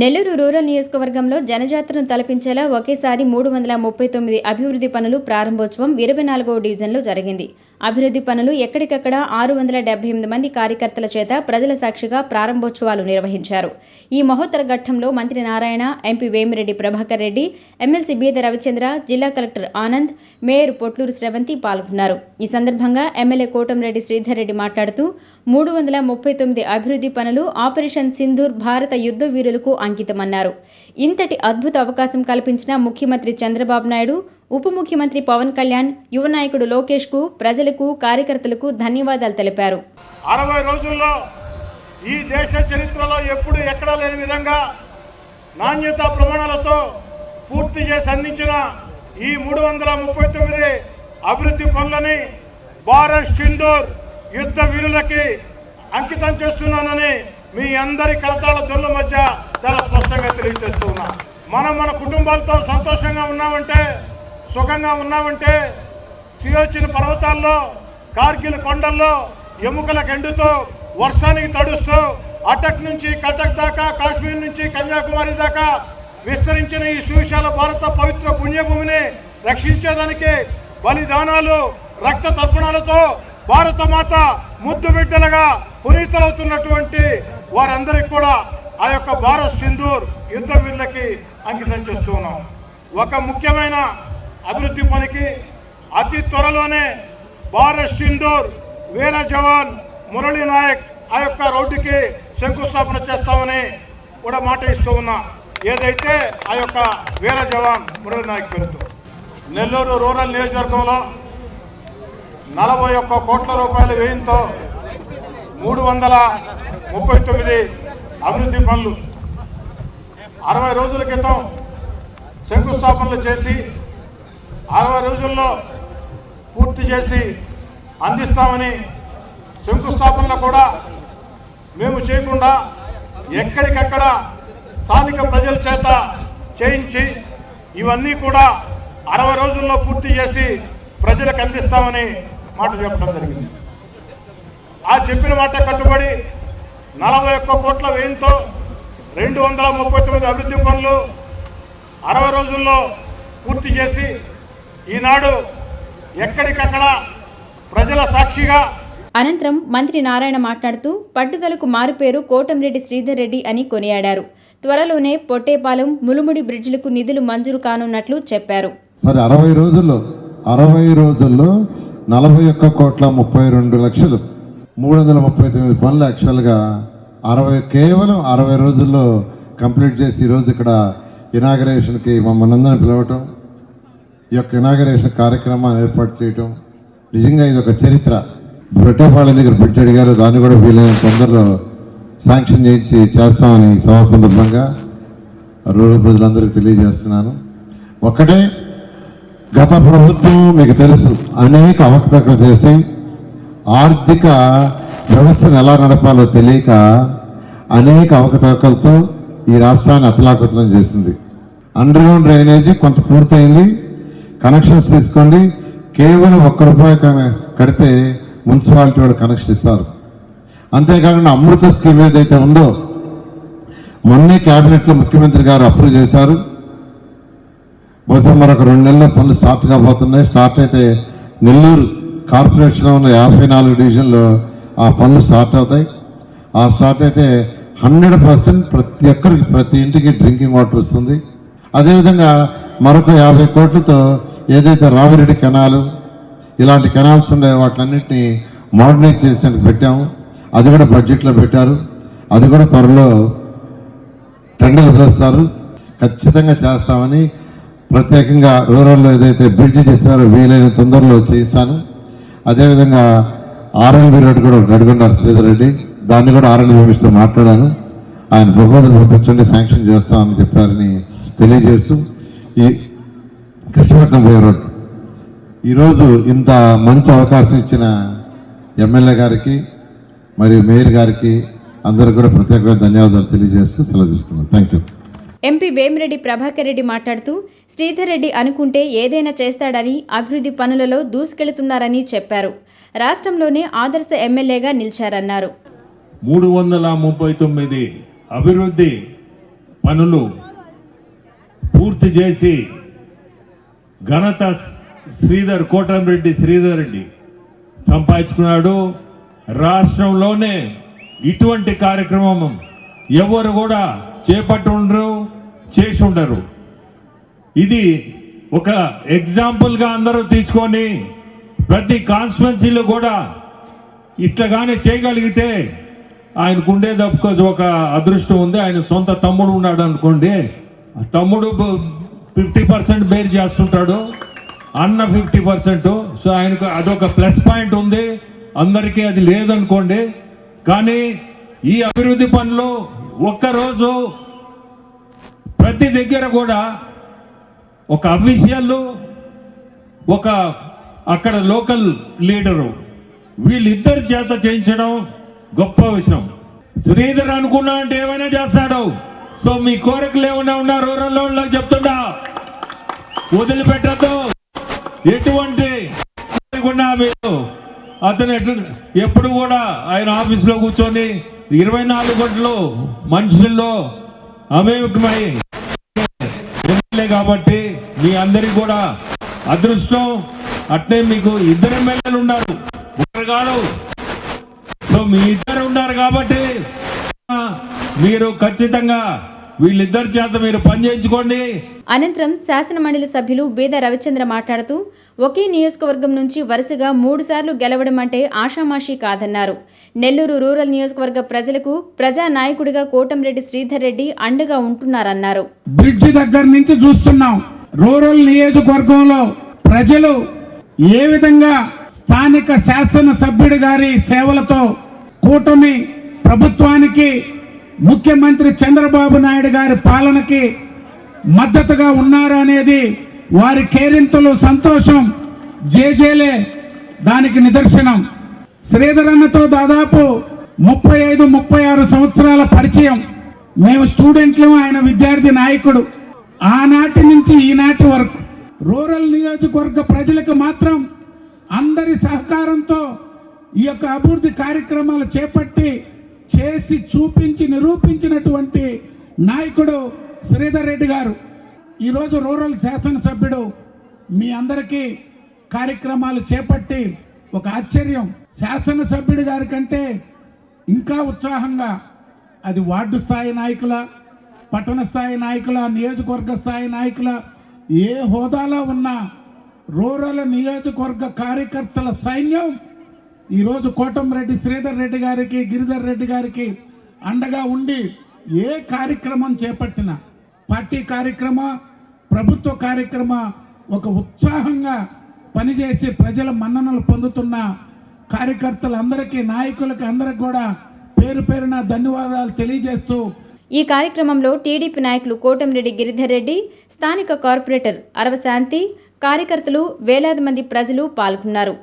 Nellore rural నియోజకవర్గంలో జనజాతరను తలపించేలా ఒకేసారి మూడు వందల ముప్పై తొమ్మిది అభివృద్ధి పనులు ప్రారంభోత్సవం ఇరవై నాలుగవ డివిజన్లో జరిగింది. అభివృద్ధి పనులు ఎక్కడికక్కడ ఆరు వందల డెబ్బై ఎనిమిది మంది కార్యకర్తల చేత ప్రజల సాక్షిగా ప్రారంభోత్సవాలు నిర్వహించారు. ఈ మహోత్తర ఘట్టంలో మంత్రి నారాయణ ఎంపీ వేమిరెడ్డి ప్రభాకర్ రెడ్డి ఎమ్మెల్సీ బీద రవిచంద్ర జిల్లా కలెక్టర్ ఆనంద్ మేయర్ పొట్లూరు శ్రవంతి పాల్గొన్నారు. ఈ సందర్భంగా ఎమ్మెల్యే కోటంరెడ్డి శ్రీధర్ రెడ్డి మాట్లాడుతూ మూడు వందల ముప్పై తొమ్మిది అభివృద్ధి పనులు ఆపరేషన్ సింధూర్ భారత యుద్ధ వీరులకు అంకితమన్నారు. ఇంతటి అద్భుత అవకాశం కల్పించిన ముఖ్యమంత్రి చంద్రబాబు నాయుడు ఉప ముఖ్యమంత్రి పవన్ కళ్యాణ్ యువ నాయకుడు లోకేష్కు ప్రజలకు కార్యకర్తలకు ధన్యవాదాలు తెలిపారు. అరవై రోజుల్లో ఈ దేశ చరిత్రలో ఎప్పుడు ఎక్కడా లేని విధంగా నాణ్యత ప్రమాణాలతో పూర్తి చేసి అందించిన ఈ మూడు వందల ముప్పై తొమ్మిది అభివృద్ధి పనులని భారత్ సింధూర్ యుద్ధ వీరులకి అంకితం చేస్తున్నానని మీ అందరి కలతాళ ధ్వనుల మధ్య చాలా స్పష్టంగా తెలియజేస్తున్నా మనం మన కుటుంబాలతో సంతోషంగా ఉన్నామంటే సుఖంగా ఉన్నామంటే సియోచిన పర్వతాల్లో కార్గిల్ కొండల్లో ఎముకల గెండుతో వర్షానికి తడుస్తూ అటక్ నుంచి కటక్ దాకా కాశ్మీర్ నుంచి కన్యాకుమారి దాకా విస్తరించిన ఈ సువిశాల భారత పవిత్ర పుణ్యభూమిని రక్షించేదానికి బలిదానాలు రక్త తర్పణాలతో భారత మాత ముద్దు బిడ్డలుగా పునీతలవుతున్నటువంటి వారందరికీ కూడా ఆ యొక్క భారత్ సింధూర్ యుద్ధ వీరులకి అంకితం చేస్తూ ఉన్నాం. ఒక ముఖ్యమైన అభివృద్ధి పనికి అతి త్వరలోనే భారత్ సింధూర్ వీర జవాన్ మురళీ నాయక్ ఆ యొక్క రోడ్డుకి శంకుస్థాపన చేస్తామని కూడా మాట ఇస్తూ ఉన్నా. ఏదైతే ఆ యొక్క వీర జవాన్ మురళీ నాయక్ పేరుతో. నెల్లూరు రూరల్ నియోజకవర్గంలో నలభై ఒక్క కోట్ల రూపాయల వ్యయంతో మూడు వందల ముప్పై తొమ్మిది అభివృద్ధి పనులు. అరవై రోజుల క్రితం శంకుస్థాపనలు చేసి అరవై రోజుల్లో పూర్తి చేసి అందిస్తామని శంకుస్థాపనలు కూడా మేము చేయకుండా ఎక్కడికక్కడ స్థానిక ప్రజల చేత చేయించి ఇవన్నీ కూడా అరవై రోజుల్లో పూర్తి చేసి ప్రజలకు అందిస్తామని మాట చెప్పడం జరిగింది. ఆ చెప్పిన మాట కట్టుబడి నలభై ఒక్క కోట్ల వ్యయంతో రెండు వందల ముప్పై తొమ్మిది అభివృద్ధి పనులు అరవై రోజుల్లో పూర్తి చేసి ఈనాడు ఎక్కడికక్కడ ప్రజల సాక్షిగా అనంతరం మంత్రి నారాయణ మాట్లాడుతూ పట్టుదలకు మారుపేరు కోటంరెడ్డి శ్రీధర్ రెడ్డి అని కొనియాడారు. త్వరలోనే పొట్టేపాలెం ములుముడి బ్రిడ్జిలకు నిధులు మంజూరు కానున్నట్లు చెప్పారు. సరే అరవై రోజుల్లో అరవై రోజుల్లో నలభై ఒక్క కోట్ల ముప్పై రెండు లక్షలు మూడు వందల ముప్పై తొమ్మిది పనులు యాక్చువల్గా అరవై కేవలం అరవై రోజుల్లో కంప్లీట్ చేసి ఈరోజు ఇక్కడ ఇనాగరేషన్కి మమ్మల్ని అందరిని పిలవటం ఈ యొక్క ఇనాగరేషన్ కార్యక్రమాన్ని ఏర్పాటు చేయటం. నిజంగా ఇది ఒక చరిత్ర. బ్రిటేపాళెం దగ్గర బ్రిడ్జ్ అడిగారు దాన్ని కూడా వీలైన తొందరలో శాంక్షన్ చేయించి చేస్తామని సభ సందర్భంగా రూరల్ ప్రజలందరికీ తెలియజేస్తున్నాను. ఒకటే గత ప్రభుత్వం మీకు తెలుసు అనేక అవకతవకలు చేసి ఆర్థిక వ్యవస్థను ఎలా నడపాలో తెలియక అనేక అవకతవకలతో ఈ రాష్ట్రాన్ని అతలాకుతలం చేసింది. అండర్గ్రౌండ్ డ్రైనేజీ కొంత పూర్తయింది. కనెక్షన్స్ తీసుకోండి. కేవలం ఒక్క రూపాయి కడితే మున్సిపాలిటీ వాడు కనెక్షన్ ఇస్తారు. అంతేకాకుండా అమృత స్కీమ్ ఏదైతే ఉందో మొన్నే క్యాబినెట్లో ముఖ్యమంత్రి గారు అప్రూవ్ చేశారు. బహుశా మరొక రెండు నెలల్లో పనులు స్టార్ట్ కాబోతున్నాయి. స్టార్ట్ అయితే నెల్లూరు కార్పొరేషన్లో ఉన్న యాభై నాలుగు డివిజన్లో ఆ పనులు స్టార్ట్ అవుతాయి. ఆ స్టార్ట్ అయితే హండ్రెడ్ పర్సెంట్ ప్రతి ఒక్కరికి ప్రతి ఇంటికి డ్రింకింగ్ వాటర్ వస్తుంది. అదేవిధంగా మరొక యాభై కోట్లతో ఏదైతే రామిరెడ్డి కెనాలు ఇలాంటి కెనాల్స్ ఉండే వాటిలన్నింటినీ మోడర్నైజ్ చేసేందుకు పెట్టాము. అది కూడా బడ్జెట్లో పెట్టారు. అది కూడా త్వరలో టెండర్లు పిలుస్తారు ఖచ్చితంగా చేస్తామని ప్రత్యేకంగా రూరల్లో ఏదైతే బ్రిడ్జ్ చెప్పారో వీలైన తొందరలో చేయిస్తాను. అదేవిధంగా ఆర్ఎన్బి రోడ్డు కూడా నడుగున్నారు శ్రీధర్ రెడ్డి. దాన్ని కూడా ఆర్ఎన్బి మినిస్తో మాట్లాడాను. ఆయన ప్రపోజల్ పంపించండి శాంక్షన్ చేస్తామని చెప్పారని తెలియజేస్తూ ఈ కృష్ణపట్నం పోయే రోడ్డు ఈరోజు ఇంత మంచి అవకాశం ఇచ్చిన ఎమ్మెల్యే గారికి మరియు మేయర్ గారికి అందరికీ కూడా ప్రత్యేకంగా ధన్యవాదాలు తెలియజేస్తూ సెలవు తీసుకున్నాను thank you MP Vemireddy Prabhakar Reddy మాట్లాడుతూ శ్రీధర్ రెడ్డి అనుకుంటే ఏదైనా చేస్తాడని అభివృద్ధి పనులలో దూసుకెళ్తున్నారని చెప్పారు. రాష్ట్రంలోనే ఆదర్శ ఎమ్మెల్యేగా నిలిచారన్నారు. మూడు వందల ముప్పై తొమ్మిది అభివృద్ధి పనులు పూర్తి చేసి ఘనత శ్రీధర్ కోటంరెడ్డి శ్రీధర్ రెడ్డి సంపాదించుకున్నాడు. రాష్ట్రంలోనే ఇటువంటి కార్యక్రమం ఎవరు కూడా చేపట్టి ఉండరు చేసి ఉండరు ఇది ఒక ఎగ్జాంపుల్గా అందరూ తీసుకొని ప్రతి కాన్స్టిట్యున్సీలో కూడా ఇట్లాగానే చేయగలిగితే ఆయనకు ఉండేది ఒక అదృష్టం ఉంది. ఆయన సొంత తమ్ముడు ఉన్నాడు అనుకోండి తమ్ముడు ఫిఫ్టీ పర్సెంట్ బేర్ చేస్తుంటాడు. అన్న ఫిఫ్టీ పర్సెంట్. సో ఆయనకు అదొక ప్లస్ పాయింట్ ఉంది. అందరికీ అది లేదనుకోండి. కానీ ఈ అభివృద్ధి పనులు ఒక్కరోజు ప్రతి దగ్గర కూడా ఒక అఫీషియల్ ఒక అక్కడ లోకల్ లీడరు వీళ్ళిద్దరి చేత చేయించడం గొప్ప విషయం. శ్రీధర్ అనుకున్నా అంటే ఏమైనా చేస్తారు సో మీ కోరికలు ఏమైనా ఉన్నా రూరల్ వాళ్ళకి చెప్తున్నా వదిలిపెట్టద్దు. ఎటువంటి మీరు. అతను ఎటు ఎప్పుడు కూడా ఆయన ఆఫీస్లో కూర్చొని ఇరవై నాలుగు గంటలు మనుషుల్లో అమేకమై ఎమ్మెల్యే కాబట్టి మీ అందరికి కూడా అదృష్టం. అట్నే మీకు ఇద్దరు ఎమ్మెల్యేలు ఉన్నారు. ఒకరు కాదు. సో మీ ఇద్దరు ఉన్నారు కాబట్టి మీరు ఖచ్చితంగా వీళ్ళిద్దరి చేత మీరు పని చేయించుకోండి. అనంతరం శాసనమండలి సభ్యులు బీద రవిచంద్ర మాట్లాడుతూ ఒకే నియోజకవర్గం నుంచి వరుసగా మూడుసార్లు గెలవడం అంటే ఆషామాషీ కాదన్నారు. నెల్లూరు రూరల్ నియోజకవర్గ ప్రజలకు ప్రజా నాయకుడిగా కోటంరెడ్డి శ్రీధర్ రెడ్డి అండగా ఉంటున్నారన్నారు. బ్రిడ్జ్ దగ్గర నుంచి చూస్తున్నాం. రూరల్ నియోజకవర్గంలో ప్రజలు ఏ విధంగా స్థానిక శాసన సభ్యుడి గారి సేవలతో కూటమి ప్రభుత్వానికి ముఖ్యమంత్రి చంద్రబాబు నాయుడు గారి పాలనకి మద్దతుగా ఉన్నారు అనేది వారి కేరింతలు సంతోషం జేజేలే దానికి నిదర్శనం. శ్రీధరన్నతో దాదాపు ముప్పై ఐదు ముప్పై ఆరు సంవత్సరాల పరిచయం. మేము స్టూడెంట్లు ఆయన విద్యార్థి నాయకుడు. ఆనాటి నుంచి ఈనాటి వరకు రూరల్ నియోజకవర్గ ప్రజలకు మాత్రం అందరి సహకారంతో ఈ యొక్క అభివృద్ధి కార్యక్రమాలు చేపట్టి చేసి చూపించి నిరూపించినటువంటి నాయకుడు శ్రీధర్ రెడ్డి గారు. ఈరోజు రూరల్ శాసనసభ్యుడు మీ అందరికీ కార్యక్రమాలు చేపట్టి ఒక ఆశ్చర్యం. శాసనసభ్యుడి గారి కంటే ఇంకా ఉత్సాహంగా అది వార్డు స్థాయి నాయకుల పట్టణ స్థాయి నాయకుల నియోజకవర్గ స్థాయి నాయకుల ఏ హోదాలో ఉన్న రూరల్ నియోజకవర్గ కార్యకర్తల సైన్యం ఈరోజు కోటంరెడ్డి శ్రీధర్ రెడ్డి గారికి గిరిధర్ రెడ్డి గారికి అండగా ఉండి ఏ కార్యక్రమం చేపట్టినా పార్టీ కార్యక్రమ ప్రభుత్వ కార్యక్రమ ఒక ఉత్సాహంగా పనిచేసి ప్రజల మన్ననలు పొందుతున్న కార్యకర్తలందరికీ నాయకులకి అందరికి కూడా పేరు పేరున ధన్యవాదాలు తెలియజేస్తూ ఈ కార్యక్రమంలో టీడీపీ నాయకులు కోటంరెడ్డి గిరిధర్ రెడ్డి స్థానిక కార్పొరేటర్ అరవశాంతి కార్యకర్తలు వేలాది మంది ప్రజలు పాల్గొన్నారు.